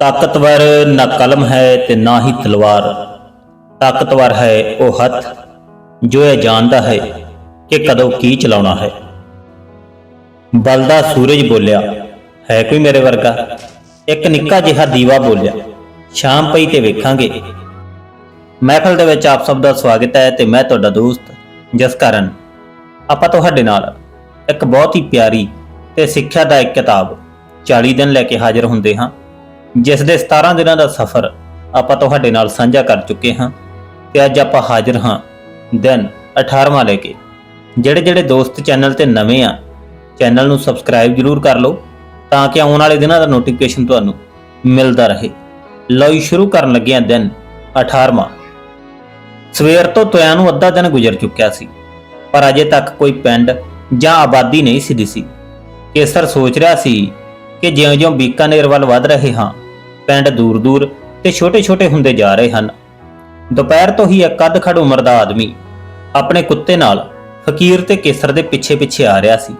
ਤਾਕਤਵਰ ਨਾ ਕਲਮ ਹੈ ਤੇ ਨਾ ਹੀ ਤਲਵਾਰ। ਤਾਕਤਵਰ ਹੈ ਉਹ ਹੱਥ, ਜੋ ਇਹ ਜਾਣਦਾ ਹੈ ਕਿ ਕਦੋਂ ਕੀ ਚਲਾਉਣਾ ਹੈ। ਬਲਦਾ ਸੂਰਜ ਬੋਲਿਆ, ਹੈ ਕੋਈ ਮੇਰੇ ਵਰਗਾ? ਇੱਕ ਨਿੱਕਾ ਜਿਹਾ ਦੀਵਾ ਬੋਲਿਆ, ਸ਼ਾਮ ਪਈ ਤੇ ਵੇਖਾਂਗੇ। ਮਹਿਫਲ ਦੇ ਵਿੱਚ ਆਪ ਸਭ ਦਾ ਸਵਾਗਤ ਹੈ ਤੇ ਮੈਂ ਤੁਹਾਡਾ ਦੋਸਤ ਜਸ ਕਰਨ ਆਪਾਂ ਤੁਹਾਡੇ ਨਾਲ ਇੱਕ ਬਹੁਤ ਹੀ ਪਿਆਰੀ ਤੇ ਇੱਕ ਕਿਤਾਬ 40 ਦਿਨ ਲੈ ਕੇ ਹਾਜ਼ਰ ਹੁੰਦੇ ਹਾਂ। ਜਿਸ ਦੇ 17 ਦਿਨਾਂ ਦਾ ਸਫ਼ਰ ਆਪਾਂ ਤੁਹਾਡੇ ਨਾਲ ਸਾਂਝਾ ਕਰ ਚੁੱਕੇ ਹਾਂ ਤੇ ਅੱਜ ਆਪਾਂ ਹਾਜ਼ਰ ਹਾਂ ਦਿਨ 18ਵਾਂ ਲੈ ਕੇ। ਜਿਹੜੇ ਜਿਹੜੇ ਦੋਸਤ ਚੈਨਲ ਤੇ ਨਵੇਂ ਆ, ਚੈਨਲ ਨੂੰ ਸਬਸਕ੍ਰਾਈਬ ਜਰੂਰ ਕਰ ਲਓ ਤਾਂ ਕਿ ਆਉਣ ਵਾਲੇ ਦਿਨਾਂ ਦਾ ਨੋਟੀਫਿਕੇਸ਼ਨ ਤੁਹਾਨੂੰ ਮਿਲਦਾ ਰਹੇ। ਲਓ ਸ਼ੁਰੂ ਕਰਨ ਲੱਗਿਆ ਦਿਨ 18ਵਾਂ ਸਵੇਰ ਤੋਂ ਤੋਇਆ ਨੂੰ ਅੱਧਾ ਦਿਨ ਗੁਜ਼ਰ ਚੁੱਕਿਆ ਸੀ, ਪਰ ਅਜੇ ਤੱਕ ਕੋਈ ਪਿੰਡ ਜਾਂ ਆਬਾਦੀ ਨਹੀਂ ਸੀ। ਦਿਸੀ ਕੇਸਰ ਸੋਚ ਰਿਹਾ ਸੀ ਕਿ ਜਿਉਂ-ਜਿਉਂ ਬੀਕਾਨੇਰ ਵੱਲ ਵੱਧ ਰਹੇ ਹਾਂ ਪਿੰਡ ਦੂਰ-ਦੂਰ ਤੇ ਛੋਟੇ-ਛੋਟੇ ਹੁੰਦੇ ਜਾ ਰਹੇ ਹਨ। ਦੁਪਹਿਰ ਤੋਂ ਹੀ ਇੱਕ ਅੱਧ ਖੜ ਉਮਰ ਦਾ ਆਦਮੀ ਆਪਣੇ ਕੁੱਤੇ ਨਾਲ ਫਕੀਰ ਤੇ ਕੇਸਰ ਦੇ ਪਿੱਛੇ-ਪਿੱਛੇ ਆ ਰਿਹਾ ਸੀ।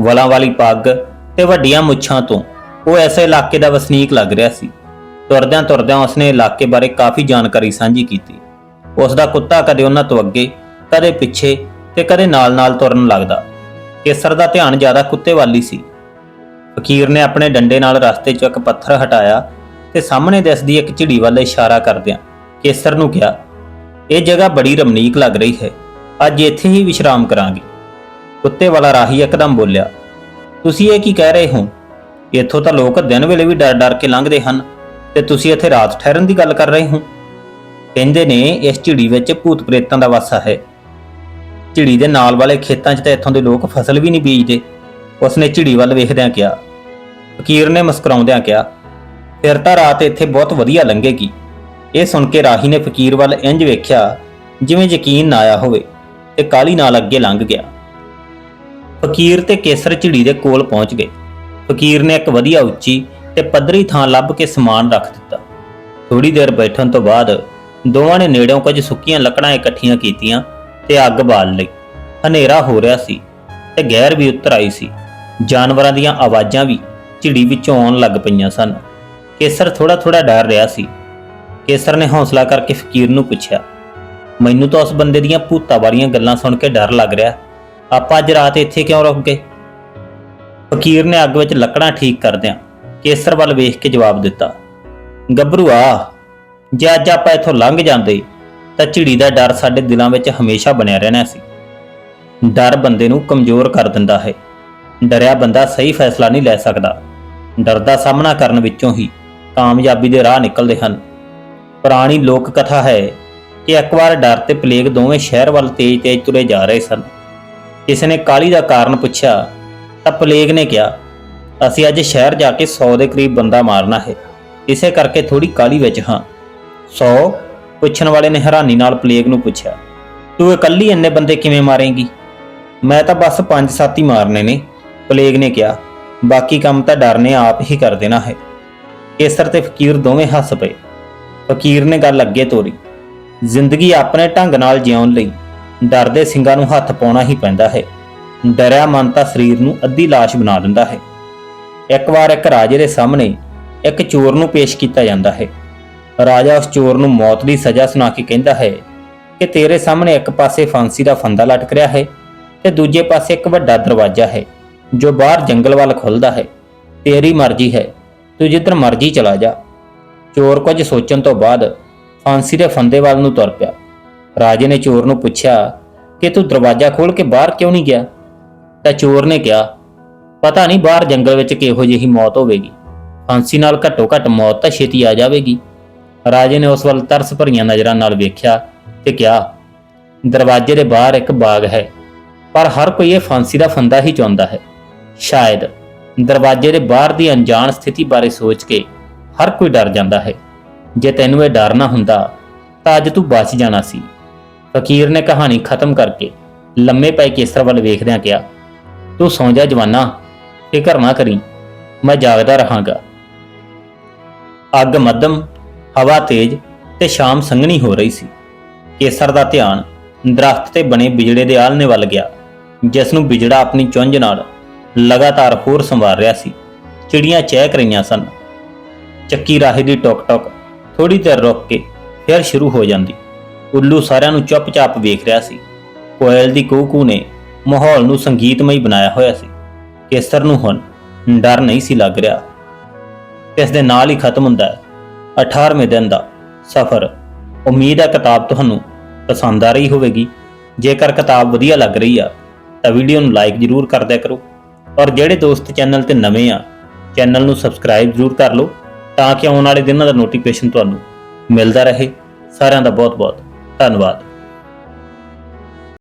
ਵਲਾਂ ਵਾਲੀ ਪੱਗ ਤੇ ਵੱਡੀਆਂ ਮੁੱਛਾਂ ਤੋਂ ਉਹ ਐਸੇ ਇਲਾਕੇ ਦਾ ਵਸਨੀਕ ਲੱਗ ਰਿਹਾ ਸੀ। ਤੁਰਦਿਆਂ ਤੁਰਦਿਆਂ ਉਸਨੇ ਇਲਾਕੇ ਬਾਰੇ ਕਾਫੀ ਜਾਣਕਾਰੀ ਸਾਂਝੀ ਕੀਤੀ। ਉਸ ਦਾ ਕੁੱਤਾ ਕਦੇ ਉਹਨਾਂ ਤੋਂ ਅੱਗੇ, ਕਦੇ ਪਿੱਛੇ ਤੇ ਕਦੇ ਨਾਲ-ਨਾਲ ਤੁਰਨ ਲੱਗਦਾ। ਕੇਸਰ ਦਾ ਧਿਆਨ ਜ਼ਿਆਦਾ ਕੁੱਤੇ ਵੱਲ ਹੀ ਸੀ। ਫਕੀਰ ਨੇ ਆਪਣੇ ਡੰਡੇ ਨਾਲ ਰਸਤੇ 'ਚੋਂ ਇੱਕ ਪੱਥਰ ਹਟਾਇਆ ਤੇ ਸਾਹਮਣੇ ਦਿਸਦੀ ਇੱਕ ਝਿੜੀ ਵੱਲ ਇਸ਼ਾਰਾ ਕਰਦਿਆਂ ਕੇਸਰ ਨੂੰ ਕਿਹਾ, ਇਹ ਜਗ੍ਹਾ ਬੜੀ ਰਮਣੀਕ ਲੱਗ ਰਹੀ ਹੈ। ਅੱਜ ਇੱਥੇ ਹੀ ਵਿਸ਼ਰਾਮ ਕਰਾਂਗੇ। ਕੁੱਤੇ ਵਾਲਾ ਰਾਹੀ ਇੱਕਦਮ ਬੋਲਿਆ, ਤੁਸੀਂ ਇਹ ਕੀ ਕਹਿ ਰਹੇ ਹੋ? ਇੱਥੋਂ ਤਾਂ ਲੋਕ ਦਿਨ ਵੇਲੇ ਵੀ ਡਰ-ਡਰ ਕੇ ਲੰਘਦੇ ਹਨ, ਤੇ ਤੁਸੀਂ ਇੱਥੇ ਰਾਤ ਠਹਿਰਨ ਦੀ ਗੱਲ ਕਰ ਰਹੇ ਹੋ? ਕਹਿੰਦੇ ਨੇ, ਇਸ ਝਿੜੀ ਵਿੱਚ ਭੂਤ ਪ੍ਰੇਤਾਂ ਦਾ ਵਾਸਾ ਹੈ। ਝਿੜੀ ਦੇ ਨਾਲ ਵਾਲੇ ਖੇਤਾਂ 'ਚ ਤਾਂ ਇੱਥੋਂ ਦੇ ਲੋਕ ਫਸਲ ਵੀ ਨਹੀਂ ਬੀਜਦੇ। ਉਸਨੇ ਝਿੜੀ ਵੱਲ ਵੇਖਦਿਆਂ ਕਿਹਾ, ਫਕੀਰ ਨੇ ਮੁਸਕਰਾਉਂਦਿਆਂ ਕਿਹਾ ਫਿਰ ਤਾਂ ਰਾਤ ਇੱਥੇ ਬਹੁਤ ਵਧੀਆ ਲੰਘੇਗੀ। ਇਹ ਸੁਣ ਕੇ ਰਾਹੀ ਨੇ ਫਕੀਰ ਵੱਲ ਇੰਜ ਵੇਖਿਆ, ਜਿਵੇਂ ਯਕੀਨ ਨਾ ਆਇਆ ਹੋਵੇ, ਤੇ ਕਾਲੀ ਨਾਲ ਅੱਗੇ ਲੰਘ ਗਿਆ। ਫਕੀਰ ਤੇ ਕੇਸਰ ਝਿੜੀ ਦੇ ਕੋਲ ਪਹੁੰਚ ਗਏ। ਫਕੀਰ ਨੇ ਇੱਕ ਵਧੀਆ ਉੱਚੀ ਤੇ ਪੱਧਰੀ ਥਾਂ ਲੱਭ ਕੇ ਸਮਾਨ ਰੱਖ ਦਿੱਤਾ। ਥੋੜੀ ਦੇਰ ਬੈਠਣ ਤੋਂ ਬਾਅਦ ਦੋਵਾਂ ਨੇ ਨੇੜਿਓਂ ਕੁਝ ਸੁੱਕੀਆਂ ਲੱਕੜਾਂ ਇਕੱਠੀਆਂ ਕੀਤੀਆਂ ਤੇ ਅੱਗ ਬਾਲ ਲਈ। ਹਨੇਰਾ ਹੋ ਰਿਹਾ ਸੀ ਤੇ ਗਹਿਰ ਵੀ ਉਤਰ ਆਈ ਸੀ। ਜਾਨਵਰਾਂ ਦੀਆਂ ਆਵਾਜ਼ਾਂ ਵੀ ਝਿੜੀ ਵਿੱਚੋਂ ਆਉਣ ਲੱਗ ਪਈਆਂ ਸਨ। ਕੇਸਰ ਥੋੜਾ ਥੋੜਾ ਡਰ ਰਿਹਾ ਸੀ। ਕੇਸਰ ਨੇ ਹੌਸਲਾ ਕਰਕੇ ਫਕੀਰ ਨੂੰ ਪੁੱਛਿਆ, ਮੈਨੂੰ ਤਾਂ ਉਸ ਬੰਦੇ ਦੀਆਂ ਭੂਤਾਂ ਵਾਲੀਆਂ ਗੱਲਾਂ ਸੁਣ ਕੇ ਡਰ ਲੱਗ ਰਿਹਾ। ਆਪਾਂ ਅੱਜ ਰਾਤ ਇੱਥੇ ਕਿਉਂ ਰੁਕ ਗਏ ਫਕੀਰ ਨੇ ਅੱਗ ਵਿੱਚ ਲੱਕੜਾਂ ਠੀਕ ਕਰਦਿਆਂ ਕੇਸਰ ਵੱਲ ਵੇਖ ਕੇ ਜਵਾਬ ਦਿੱਤਾ, ਗੱਭਰੂ ਗੱਭਰੂਆ ਜੇ ਅੱਜ ਆਪਾਂ ਇੱਥੋਂ ਲੰਘ ਜਾਂਦੇ, ਤਾਂ ਝਿੜੀ ਦਾ ਡਰ ਸਾਡੇ ਦਿਲਾਂ ਵਿੱਚ ਹਮੇਸ਼ਾ ਬਣਿਆ ਰਹਿਣਾ ਸੀ। ਡਰ ਬੰਦੇ ਨੂੰ ਕਮਜ਼ੋਰ ਕਰ ਦਿੰਦਾ ਹੈ। ਡਰਿਆ ਬੰਦਾ ਸਹੀ ਫੈਸਲਾ ਨਹੀਂ ਲੈ ਸਕਦਾ। ਡਰ ਦਾ ਸਾਹਮਣਾ ਕਰਨ ਵਿੱਚੋਂ ਹੀ ਕਾਮਯਾਬੀ ਦੇ ਰਾਹ ਨਿਕਲਦੇ ਹਨ। ਪੁਰਾਣੀ ਲੋਕ ਕਥਾ ਹੈ ਕਿ ਇੱਕ ਵਾਰ ਡਰ ਤੇ ਪਲੇਗ ਦੋਵੇਂ ਸ਼ਹਿਰ ਵੱਲ ਤੇਜ਼-ਤੇਜ਼ ਤੁਰੇ ਜਾ ਰਹੇ ਸਨ। ਕਿਸੇ ਨੇ ਕਾਲੀ ਦਾ ਕਾਰਨ ਪੁੱਛਿਆ ਤਾਂ ਪਲੇਗ ਨੇ ਕਿਹਾ, ਅਸੀਂ ਅੱਜ ਸ਼ਹਿਰ ਜਾ ਕੇ 100 ਦੇ ਕਰੀਬ ਬੰਦਾ ਮਾਰਨਾ ਹੈ। ਇਸੇ ਕਰਕੇ ਥੋੜੀ ਕਾਲੀ ਵਿੱਚ ਹਾਂ। 100 ਪੁੱਛਣ ਵਾਲੇ ਨੇ ਹੈਰਾਨੀ ਨਾਲ ਪਲੇਗ ਨੂੰ ਪੁੱਛਿਆ, ਤੂੰ ਇਕੱਲੀ ਇੰਨੇ ਬੰਦੇ ਕਿਵੇਂ ਮਾਰੇਂਗੀ? ਮੈਂ ਤਾਂ ਬਸ 5-7 ਹੀ ਮਾਰਨੇ ਨੇ, ਪਲੇਗ ਨੇ ਕਿਹਾ, ਬਾਕੀ ਕੰਮ ਤਾਂ ਡਰ ਨੇ ਆਪ ਹੀ ਕਰ ਦੇਣਾ ਹੈ। ਕੇਸਰ ਤੇ ਫਕੀਰ ਦੋਵੇਂ ਹੱਸ ਪਏ। ਫਕੀਰ ਨੇ ਗੱਲ ਅੱਗੇ ਤੋਰੀ। ਜ਼ਿੰਦਗੀ ਆਪਣੇ ਢੰਗ ਨਾਲ ਜਿਉਣ ਲਈ ਡਰਦੇ ਸਿੰਘਾਂ ਨੂੰ ਹੱਥ ਪਾਉਣਾ ਹੀ ਪੈਂਦਾ ਹੈ। ਡਰਿਆ ਮਨ ਤਾਂ ਸਰੀਰ ਨੂੰ ਅੱਧੀ ਲਾਸ਼ ਬਣਾ ਦਿੰਦਾ ਹੈ। ਇੱਕ ਵਾਰ ਇੱਕ ਰਾਜੇ ਦੇ ਸਾਹਮਣੇ ਇੱਕ ਚੋਰ ਨੂੰ ਪੇਸ਼ ਕੀਤਾ ਜਾਂਦਾ ਹੈ। ਰਾਜਾ ਉਸ ਚੋਰ ਨੂੰ ਮੌਤ ਦੀ ਸਜ਼ਾ ਸੁਣਾ ਕੇ ਕਹਿੰਦਾ ਹੈ ਕਿ ਤੇਰੇ ਸਾਹਮਣੇ ਇੱਕ ਪਾਸੇ ਫਾਂਸੀ ਦਾ ਫੰਦਾ ਲਟਕ ਰਿਹਾ ਹੈ ਤੇ ਦੂਜੇ ਪਾਸੇ ਇੱਕ ਵੱਡਾ ਦਰਵਾਜ਼ਾ ਹੈ ਜੋ ਬਾਹਰ ਜੰਗਲ ਵੱਲ ਖੁੱਲਦਾ ਹੈ। ਤੇਰੀ ਮਰਜ਼ੀ ਹੈ। ਤੂੰ ਜਿੱਧਰ ਮਰਜ਼ੀ ਚਲਾ ਜਾ। ਚੋਰ ਕੁਝ ਸੋਚਣ ਤੋਂ ਬਾਅਦ ਫਾਂਸੀ ਦੇ ਫੰਦੇ ਵੱਲ ਨੂੰ ਤੁਰ ਪਿਆ। ਰਾਜੇ ਨੇ ਚੋਰ ਨੂੰ ਪੁੱਛਿਆ, ਕਿ ਤੂੰ ਦਰਵਾਜ਼ਾ ਖੋਲ ਕੇ ਬਾਹਰ ਕਿਉਂ ਨਹੀਂ ਗਿਆ? ਤਾਂ ਚੋਰ ਨੇ ਕਿਹਾ, ਪਤਾ ਨਹੀਂ ਬਾਹਰ ਜੰਗਲ ਵਿੱਚ ਕਿਹੋ ਜਿਹੀ ਮੌਤ ਹੋਵੇਗੀ। ਫਾਂਸੀ ਨਾਲ ਘੱਟੋ ਘੱਟ ਮੌਤ ਤਾਂ ਛੇਤੀ ਆ ਜਾਵੇਗੀ। ਰਾਜੇ ਨੇ ਉਸ ਵੱਲ ਤਰਸ ਭਰੀਆਂ ਨਜ਼ਰਾਂ ਨਾਲ ਵੇਖਿਆ ਤੇ ਕਿਹਾ, ਦਰਵਾਜ਼ੇ ਦੇ ਬਾਹਰ ਇੱਕ ਬਾਗ ਹੈ, ਪਰ ਹਰ ਕੋਈ ਇਹ ਫਾਂਸੀ ਦਾ ਫੰਦਾ ਹੀ ਚਾਹੁੰਦਾ ਹੈ। ਸ਼ਾਇਦ ਦਰਵਾਜ਼ੇ ਦੇ ਬਾਹਰ ਦੀ ਅਣਜਾਣ ਸਥਿਤੀ ਬਾਰੇ ਸੋਚ ਕੇ ਹਰ ਕੋਈ ਡਰ ਜਾਂਦਾ ਹੈ। ਜੇ ਤੈਨੂੰ ਇਹ ਡਰ ਨਾ ਹੁੰਦਾ, ਤਾਂ ਅੱਜ ਤੂੰ ਬਚ ਜਾਣਾ ਸੀ। ਫਕੀਰ ਨੇ ਕਹਾਣੀ ਖਤਮ ਕਰਕੇ ਲੰਮੇ ਪਏ ਕੇਸਰ ਵੱਲ ਵੇਖਦਿਆਂ ਕਿਹਾ, ਤੂੰ ਸੌਂ ਜਾ ਜਵਾਨਾ, ਫਿਕਰ ਨਾ ਕਰੀ, ਮੈਂ ਜਾਗਦਾ ਰਹਾਂਗਾ। ਅੱਗ ਮੱਧਮ, ਹਵਾ ਤੇਜ਼ ਤੇ ਸ਼ਾਮ ਸੰਘਣੀ ਹੋ ਰਹੀ ਸੀ। ਕੇਸਰ ਦਾ ਧਿਆਨ ਦਰਖਤ ਤੇ ਬਣੇ ਬਿਜੜੇ ਦੇ ਆਲਣੇ ਵੱਲ ਗਿਆ, ਜਿਸ ਨੂੰ ਬਿਜੜਾ ਆਪਣੀ ਚੁੰਝ ਨਾਲ ਲਗਾਤਾਰ ਹੋਰ ਸੰਵਾਰ ਰਿਹਾ ਸੀ। ਚਿੜੀਆਂ ਚਹਿਕ ਰਹੀਆਂ ਸਨ। ਚੱਕੀ ਰਾਹੇ ਦੀ ਟੋਕ ਟੋਕ ਥੋੜੀ ਦੇਰ ਰੁਕ ਕੇ ਫਿਰ ਸ਼ੁਰੂ ਹੋ ਜਾਂਦੀ। ਉੱਲੂ ਸਾਰਿਆਂ ਨੂੰ ਚੁੱਪਚਾਪ ਵੇਖ ਰਿਹਾ ਸੀ। ਕੋਇਲ ਦੀ ਕੂਕੂ ਨੇ ਮਾਹੌਲ ਨੂੰ ਸੰਗੀਤਮਈ ਬਣਾਇਆ ਹੋਇਆ ਸੀ। ਕੇਸਰ ਨੂੰ ਹੁਣ ਡਰ ਨਹੀਂ ਸੀ ਲੱਗ ਰਿਹਾ। ਇਸ ਦੇ ਨਾਲ ਹੀ ਖਤਮ ਹੁੰਦਾ ਹੈ। 18ਵੇਂ ਦਿਨ ਦਾ ਸਫ਼ਰ। ਉਮੀਦ ਹੈ ਕਿਤਾਬ ਤੁਹਾਨੂੰ ਪਸੰਦ ਆ ਰਹੀ ਹੋਵੇਗੀ। ਜੇਕਰ ਕਿਤਾਬ ਵਧੀਆ ਲੱਗ ਰਹੀ ਆ ਤਾਂ ਵੀਡੀਓ ਨੂੰ ਲਾਈਕ ਜ਼ਰੂਰ ਕਰ ਦਿਆ ਕਰੋ। ਔਰ ਜਿਹੜੇ ਦੋਸਤ ਚੈਨਲ ਤੇ ਨਵੇਂ ਆ, ਚੈਨਲ ਨੂੰ ਸਬਸਕ੍ਰਾਈਬ ਜ਼ਰੂਰ ਕਰ ਲਓ ਤਾਂ ਕਿ ਆਉਣ ਵਾਲੇ ਦਿਨਾਂ ਦਾ ਨੋਟੀਫਿਕੇਸ਼ਨ ਤੁਹਾਨੂੰ ਮਿਲਦਾ ਰਹੇ। ਸਾਰਿਆਂ ਦਾ ਬਹੁਤ ਬਹੁਤ ਧੰਨਵਾਦ।